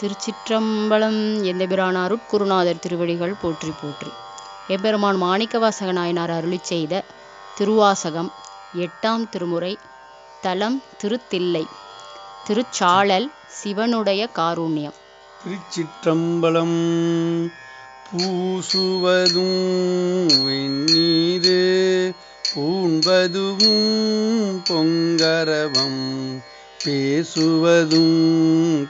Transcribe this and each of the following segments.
திருச்சிற்றம்பலம் எந்தபிரான் அருட்குருநாதர் திருவடிகள் போற்றி போற்றி. எம்பெருமான் மாணிக்கவாசக நாயனார் அருளி செய்த திருவாசகம் எட்டாம் திருமுறை தலம் திருத்தில்லை திருச்சாளல் சிவனுடைய காருண்யம். திருச்சிற்றம்பலம் பூசுவதும் வெந்நீரு பூண்பதும் பொங்கரவம். பேசுவதும்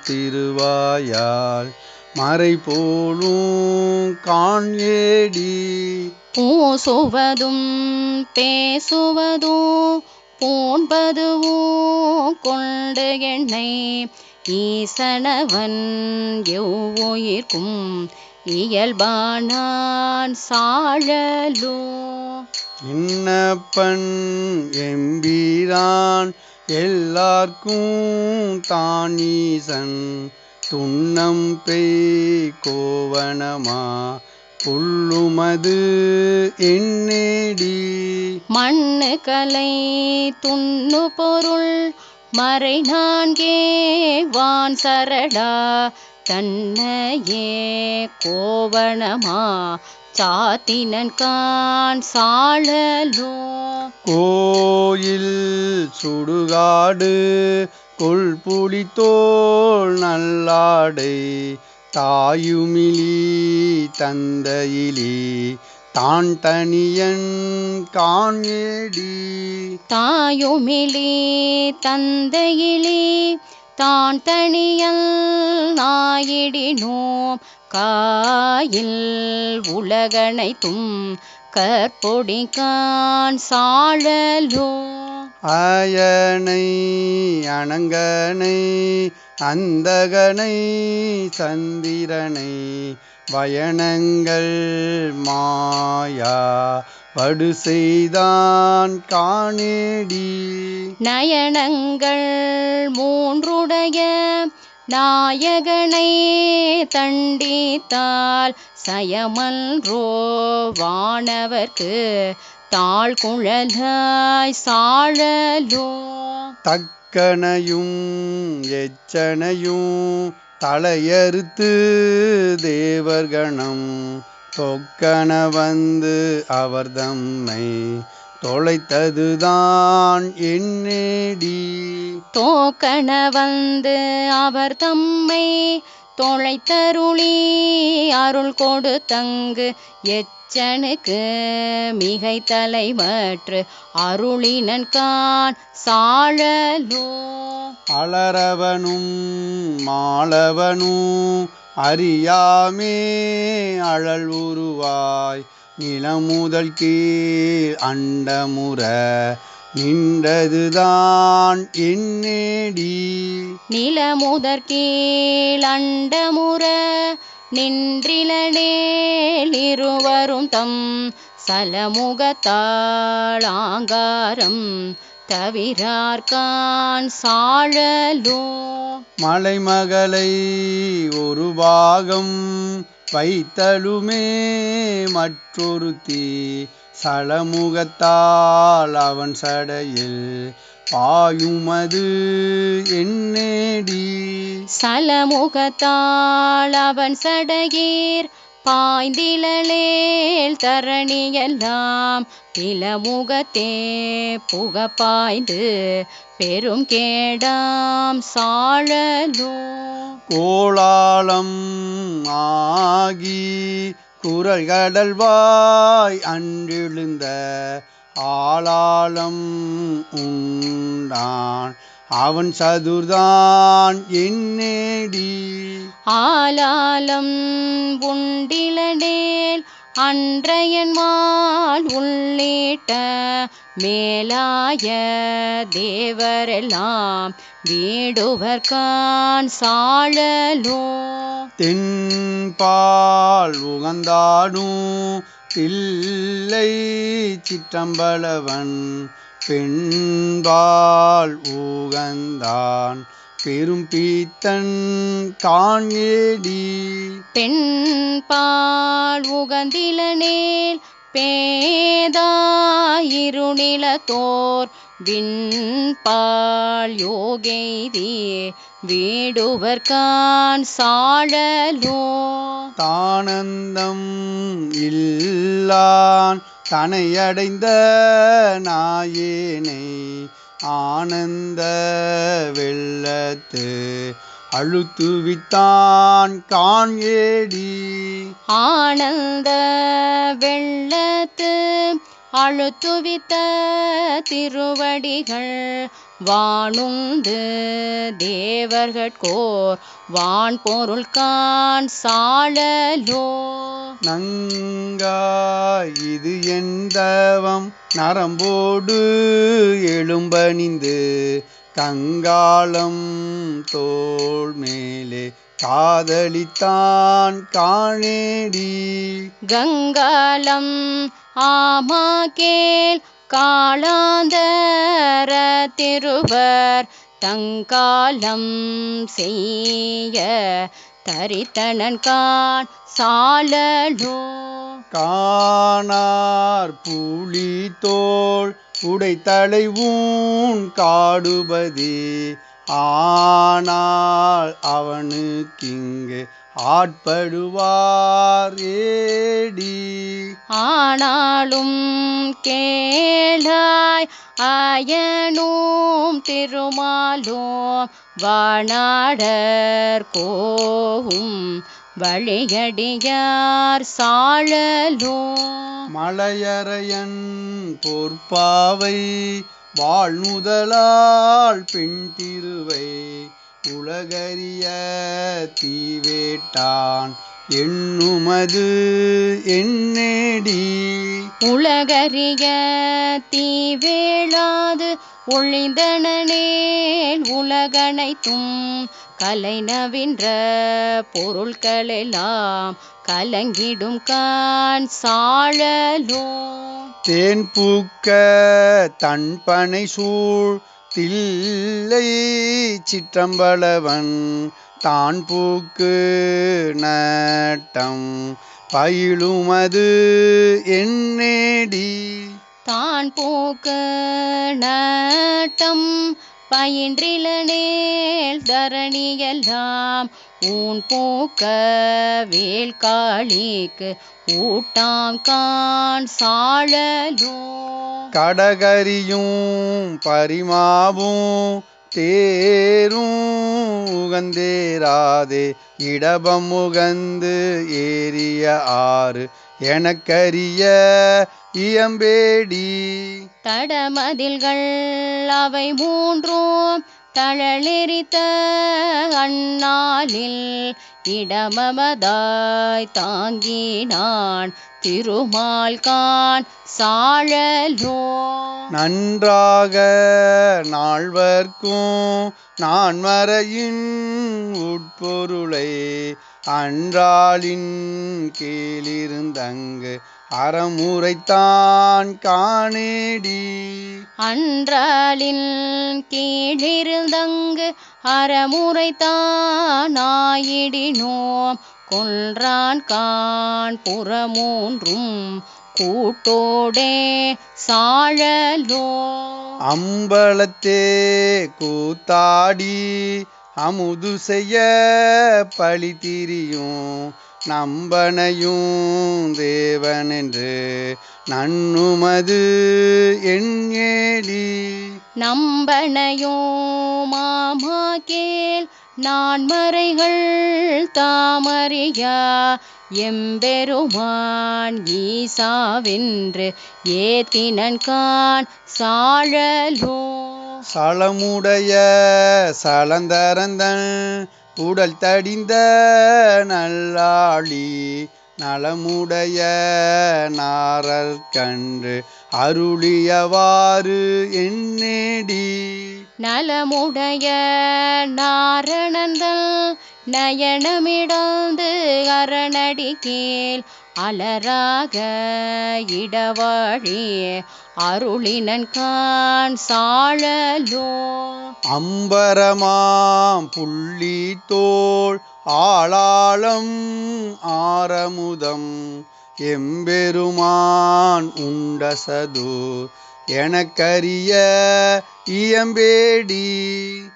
திருவாயால் மறை போலும் காண்ஏடி பூசுவதும் பேசுவதும் பூண்பதுவோ கொண்டு என்னை ஈசனவன் எவ்வுயிர்க்கும் இயல்பானான் சாழலோ. விண்ணப்பன் எம்பீரான் எல்லார்க்கும் தானீசன் துண்ணம் பெய் கோவணமா? புல்லுமது எண்ணேடி மண்ணு கலை துண்ணு பொருள் மறை நான்கே வான் சரடா? தன்னையே கோவணமா? சாத்தினன் கான் சாழலோ கோயில் சுடுகாடு கொள்புலித்தோள் நல்லாடை தாயுமிலி தந்தையிலி தான் தனியன் காண்ஏடி தாயுமிலி தந்தையிலே தான் தனியல் நாயிடினோம். காயில் உலகனைத்தும் கற்பொடிகான் சாழலோ. ஆயனை அணங்கனை அந்தகனை சந்திரனை வயனங்கள் மாயா படு செய்தான் காணேடி. நயனங்கள் மூன்றுடைய நாயகனை தண்டித்தால் சயமன்றோ வானவர்க்கு தாழ் குழலாய் சாழலோ? தக்கனையும் எச்சனையும் தலையறுத்து தேவர்கணம் தொக்கன வந்து அவர் தம்மை தொலைத்ததுதான் என்னேடி? தோக்கண வந்து அவர் தம்மை தொலைத்தருளி அருள் கொடுத்தங்கு எச்சனுக்கு மிகை தலைமற்று அருளினன் கான் சாழலோ. அலரவனும் மாலவனும் அறியாமே அழல் உருவாய் நிலமுதல் கீழ் அண்டமுற நின்றதுதான் என்னேடி? நிலமுதற் கீழ் அண்டமுற நின்றிலனேல் இருவரும் தம் சலமுகத்தாளாங்காரம் தவிரார்கான் சாழலோ மலைமகளை ஒரு பாகம் வைத்தலுமே மற்றொருத்தி சலமுகத்தால் அவன் சடையில் பாயுமது என்னேடி சலமுகத்தாள் அவன் சடகீர் பாய்ந்திலளேல் தரணியெல்லாம் பிலமுகத்தே புக பாய்ந்து பெரும் கேடாம் சாழலோ. கோளாளம் ஆகி குரல் கடல்வாய் அன்றிழுந்த ஆளாளம் உண்டான். அவன் சதுர்தான் என்னேடி? ஆளாலம் உண்டிலடேல் அன்றையன் மால் உள்ளிட்ட மேலாய தேவரெல்லாம் வீடுவர்கான் சாழலோ தென்பால் உகந்தாடும் தில்லை சிற்றம்பளவன் பெண்பால் ஊகந்தான் பெரும் பீத்தன் காண்ஏடி பெண் பால் உகந்திலனேல் பேதாயிருநிலத்தோர் விண்பால் யோகெய்தி வீடுவர்கான் சாழலோ. தானந்தம் இல்லான் தனையடைந்த நாயேனை ஆனந்த வெள்ளத்து அழுத்துவித்தான் கான் ஏடி. ஆனந்த வெள்ளத்து அழுத்துவித்த திருவடிகள் வானுந்து தேவர்கட்கோர் வான் பொருள் கான் சாழலோ நங்கா இது எந்தவம் நரம்போடு எழும்பணிந்து கங்காளம் தோள் மேலே காதலித்தான் காணேடி. கங்காலம் ஆமா கேள் காளாந்தர திருவர் தங்காலம் செய்ய தரித்தனன் கான் சாழலோ காணார் புலி தோள் உடைத்தலை ஊன் காடுபதே ஆனால் அவனுக்கிங்கு ஆட்படுவார் ஏடி. ஆனாலும் கேளாய் அயனும் திருமாலும் வானாடர் கோவும் வழியடியார் சாழலோ மலையரையன் பொற்பாவை வாழ்நுதலால் பெண் திருவை உலகறிய தீவேட்டான் எண்ணுமது என்னேடி? உலகறிய தீவேளாது ஒளிந்தனேல் உலகனைத்தும் கலைநவின்ற பொருள்களெல்லாம் கலங்கிடும் கான் சாழலோ தேன் பூக்க தன்பனை சூழ் தில்லை சிற்றம்பளவன் தான் பூக்கு நட்டம் பயிலுமது என்னேடி தான் பூக்கு நட்டம் பயின்றிலனேல் தரணியெல்லாம் ஊன் பூக்க வேல் காளிக்கு ஊட்டாம் கான் சாழலோ. கடகரியும் பரிமாவும் தேரும் உகந்தேராதே இடபம் உகந்து ஏறிய ஆறு எனக்கரிய இயம்பேடி. தடமதில்கள் அவை மூன்றும் தழலெரித்த அண்ணாலில் இடமமதாய் தாங்கினான் திருமால் கான் சாழலோ நன்றாக நால்வர்க்கும் நான் மறையின் உட்பொருளை அன்றாளின் கீழிருந்தங்கு அறமுறைத்தான் காணேடி. அன்றாலின் கீழிருந்தங்கு அறமுறைத்தானாயிடினோம். கொன்றான் கான் புறமூன்றும் கூட்டோடே சாழலோ அம்பலத்தே கூத்தாடி அமுது செய்ய பழி திரியும் நம்பனையும் தேவனென்று நன்னுமது எண்ணேடி நம்பனையோ மாமா கேள் நான் மறைகள் தாமறியா எம்பெருமான் ஈசாவென்று ஏத்தினன் கான் சாழலோ. சளமுடைய சலந்தரந்தன் உடல் தடிந்த நல்லாளி நலமுடைய நாரர் கன்று அருளியவாறு என்னேடி? நலமுடைய நாரணந்தல் நயனமிடந்து அரணடி கீழ் அலராக இடவாழி அருளினன் கான் சாழலோ. அம்பரமாம் புள்ளி தோள் ஆளாளம் ஆரமுதம் எம்பெருமான் உண்டசது எனக்கரிய இயம்பேடி.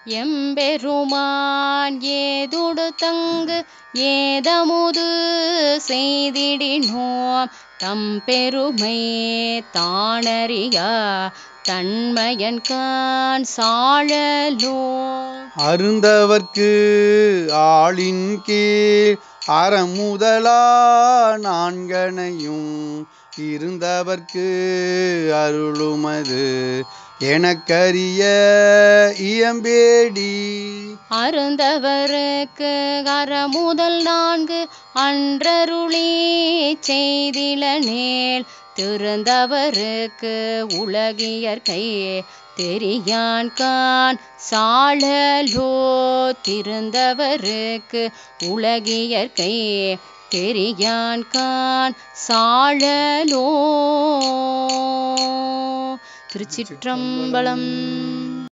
எம்பெருமான் ஏதுடு தங்கு ஏதமுது செய்திடினோம். தம் பெருமை தானறியா தன்மையன்கான் சாழலோ. அருந்தவர்க்கு ஆளின் கீழ் அறமுதலா நான்கனையும் இருந்தவர்க்கு அருளுமது. எனக்கரிய இயம்பேடி. அருந்தவருக்கு அறமுதல் நான்கு அன்றருளி செய்தில நேல். திருந்தவருக்கு உலகியற்கை தெரியான்கான் சாழலோ திருந்தவருக்கு உலகியற்கை தெரியான்கான் சாழலோ திருச்சிற்றம்பலம்.